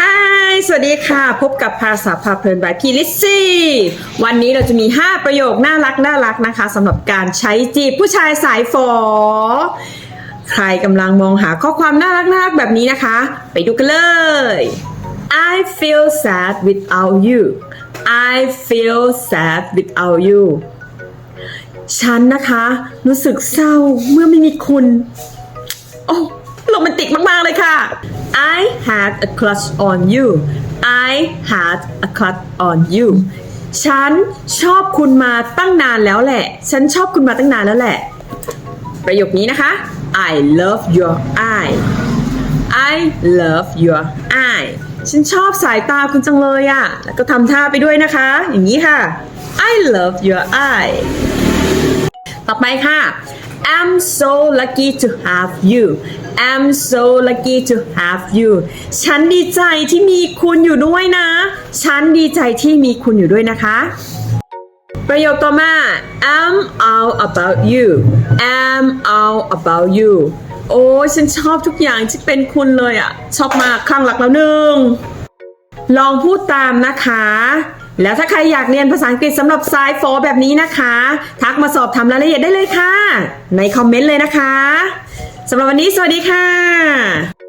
Hi สวัสดีค่ะ พบกับภาษาพาเพลินบายพี่ลิซซี่ วันนี้เราจะมี 5 ประโยคน่ารักน่ารักนะคะสำหรับการใช้จีบผู้ชายสายฝอ ใครกำลังมองหาข้อความน่ารักน่ารักแบบนี้นะคะ ไปดูกันเลย I feel sad without you I feel sad without you ฉันนะคะ รู้สึกเศร้าเมื่อไม่มีคุณ โอ้โรแมนติกมาก ๆ เลยค่ะ I had a crush on you I had a crush on you ฉันชอบคุณมาตั้งนานแล้วแหละ ฉันชอบคุณมาตั้งนานแล้วแหละ ประโยคนี้นะคะ I love your eye I love your eye ฉันชอบสายตาคุณจังเลยอะแล้วก็ทำท่าไปด้วยนะคะ อย่างนี้ค่ะ I love your eye ต่อไปค่ะ I'm so lucky to have you I'm so lucky to have you ฉันดีใจที่มีคุณอยู่ด้วยนะ ฉันดีใจที่มีคุณอยู่ด้วยนะคะ ประโยคต่อมา I'm all about you I'm all about you โอ้ยฉันชอบทุกอย่างที่เป็นคุณเลยอะชอบมากคลั่งรักแล้วหนึ่งลองพูดตามนะคะ แล้วถ้าใครอยากเรียนภาษาอังกฤษสำหรับสายโฟแบบนี้นะคะ ทักมาสอบถามรายละเอียดได้เลยค่ะ ในคอมเมนต์เลยนะคะสำหรับวันนี้สวัสดีค่ะ